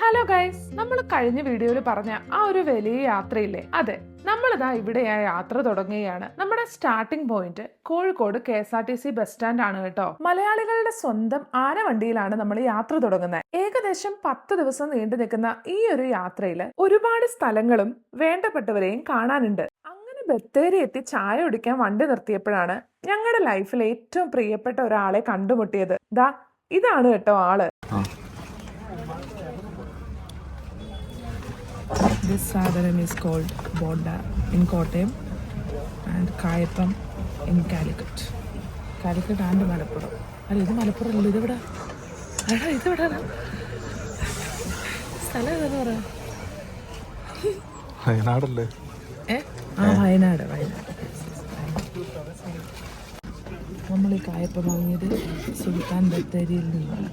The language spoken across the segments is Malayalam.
ഹലോ ഗൈസ് നമ്മൾ കഴിഞ്ഞ വീഡിയോയിൽ പറഞ്ഞ ആ ഒരു വലിയ യാത്രയില്ലേ? അതെ. നമ്മളിതാ ഇവിടെ ആ യാത്ര തുടങ്ങുകയാണ്. നമ്മുടെ starting point Kozhikode K S R T C bus stand ആണ് കേട്ടോ. മലയാളികളുടെ സ്വന്തം ആനവണ്ടിയിലാണ് നമ്മൾ യാത്ര തുടങ്ങുന്നത്. ഏകദേശം പത്ത് ദിവസം നീണ്ടു നിൽക്കുന്ന ഈ ഒരു യാത്രയിൽ ഒരുപാട് സ്ഥലങ്ങളും വേണ്ടപ്പെട്ടവരെയും കാണാനുണ്ട്. അങ്ങനെ ബത്തേരി എത്തി ചായ കുടിക്കാൻ വണ്ടി നിർത്തിയപ്പോഴാണ് ഞങ്ങളുടെ ലൈഫിൽ ഏറ്റവും പ്രിയപ്പെട്ട ഒരാളെ കണ്ടുമുട്ടിയത്. ദാ ഇതാണ് കേട്ടോ ആൾ. This sadharam is called bonda in Kottayam and Kayapam in Calicut Calicut and Malappuram അല്ല ഇത് മലപ്പുറം അല്ല ഇത് ഇവിടെ എടാ ഇത് ഇവിടെ സ്ഥലം ഏതാന്ന് പറ? വയനാടല്ലേ? ഏ? ആ വയനാട് വയനാട്. നമ്മൾ ഈ കായപ്പം വാങ്ങിയത് സുൽത്താൻ ബത്തേരിയിൽ നിന്നാണ്.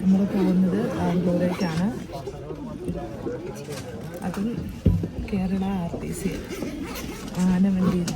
നമ്മൾ പോകുന്നത് ബാംഗ്ലൂരേക്കാണ് അതും കേരള ആർ ടി സി ആനവണ്ടിയിൽ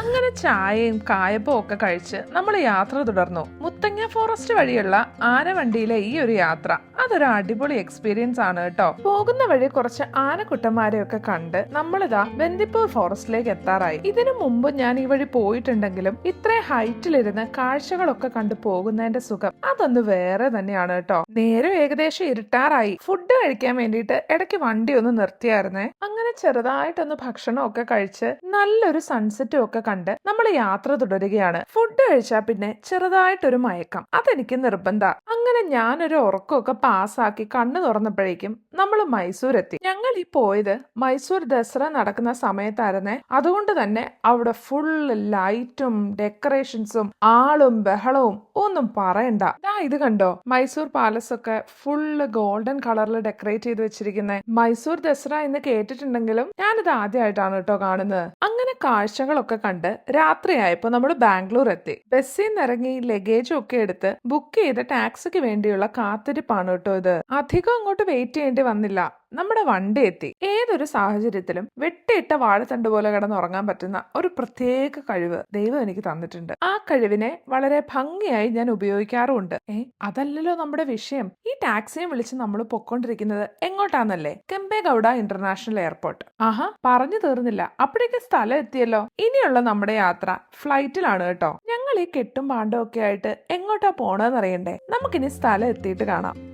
അങ്ങനെ ചായയും കായപ്പവും ഒക്കെ കഴിച്ച് നമ്മൾ യാത്ര തുടർന്നു. മുത്തങ്ങ ഫോറസ്റ്റ് വഴിയുള്ള ആനവണ്ടിയിലെ ഈ ഒരു യാത്ര. അതൊരു അടിപൊളി എക്സ്പീരിയൻസ് ആണ് കേട്ടോ. പോകുന്ന വഴി കുറച്ച് ആനക്കുട്ടന്മാരെയൊക്കെ കണ്ട് നമ്മളിതാ ബന്ദിപ്പൂർ ഫോറസ്റ്റിലേക്ക് എത്താറായി. ഇതിനു മുമ്പ് ഞാൻ ഈ വഴി പോയിട്ടുണ്ടെങ്കിലും ഇത്രയും ഹൈറ്റിലിരുന്ന് കാഴ്ചകളൊക്കെ കണ്ട് പോകുന്നതിന്റെ സുഖം അതൊന്ന് വേറെ തന്നെയാണ് കേട്ടോ. നേരെ ഏകദേശം ഇരുട്ടാറായി. ഫുഡ് കഴിക്കാൻ വേണ്ടിയിട്ട് ഇടയ്ക്ക് വണ്ടി ഒന്ന് നിർത്തിയായിരുന്നേ. അങ്ങനെ ചെറുതായിട്ടൊന്ന് ഭക്ഷണമൊക്കെ കഴിച്ച് നല്ലൊരു സൺസെറ്റും ഒക്കെ കണ്ട് നമ്മൾ യാത്ര തുടരുകയാണ്. ഫുഡ് കഴിച്ചാൽ പിന്നെ ചെറുതായിട്ടൊരു മയക്കം. അതെനിക്ക് നിർബന്ധ. അങ്ങനെ ഞാനൊരു ഉറക്കമൊക്കെ പാസ്സാക്കി കണ്ണു തുറന്നപ്പോഴേക്കും നമ്മൾ മൈസൂർ എത്തി ഞങ്ങൾ ഈ പോയത് മൈസൂർ ദസറ നടക്കുന്ന സമയത്തായിരുന്നേ. അതുകൊണ്ട് തന്നെ അവിടെ ഫുൾ ലൈറ്റും ഡെക്കറേഷൻസും ആളും ബഹളവും ഒന്നും പറയണ്ട. ദാ ഇത് കണ്ടോ? മൈസൂർ പാലസ് ഒക്കെ ഫുള്ള് ഗോൾഡൻ കളറിൽ ഡെക്കറേറ്റ് ചെയ്ത് വെച്ചിരിക്കുന്നത് മൈസൂർ ദസറ എന്ന് കേട്ടിട്ടുണ്ടെങ്കിലും ഞാനിത് ആദ്യമായിട്ടാണ് കേട്ടോ കാണുന്നത്. അങ്ങനെ കാഴ്ചകളൊക്കെ കണ്ട് രാത്രിയായപ്പോ നമ്മൾ ബാംഗ്ലൂർ എത്തി ബസ്സിൽ നിന്ന് ഇറങ്ങി ലഗേജും ഒക്കെ എടുത്ത് ബുക്ക് ചെയ്ത ടാക്സിക്ക് വേണ്ടിയുള്ള കാത്തിരിപ്പാണ് കേട്ടോ ഇത്. അധികം അങ്ങോട്ട് വെയിറ്റ് ചെയ്യേണ്ടി വന്നില്ല. നമ്മുടെ വണ്ടി എത്തി ഏതൊരു സാഹചര്യത്തിലും വെട്ടിയിട്ട വാഴത്തണ്ട് പോലെ കിടന്നുറങ്ങാൻ പറ്റുന്ന ഒരു പ്രത്യേക കഴിവ് ദൈവം എനിക്ക് തന്നിട്ടുണ്ട്. ആ കഴിവിനെ വളരെ ഭംഗിയായി ഞാൻ ഉപയോഗിക്കാറുമുണ്ട്. ഏ അതല്ലല്ലോ നമ്മുടെ വിഷയം. ഈ ടാക്സിയെ വിളിച്ച് നമ്മൾ പൊക്കോണ്ടിരിക്കുന്നത് എങ്ങോട്ടാന്നല്ലേ? Kempegowda international airport. ആഹാ പറഞ്ഞു തീർന്നില്ല. അപ്പോഴേക്ക് സ്ഥലം എത്തിയല്ലോ. ഇനിയുള്ള നമ്മുടെ യാത്ര ഫ്ലൈറ്റിലാണ് കേട്ടോ. ഞങ്ങൾ ഈ കെട്ടും പാണ്ടും ഒക്കെ ആയിട്ട് എങ്ങോട്ടാ പോണെന്ന് അറിയണ്ടേ നമുക്കിനി സ്ഥലം എത്തിയിട്ട് കാണാം.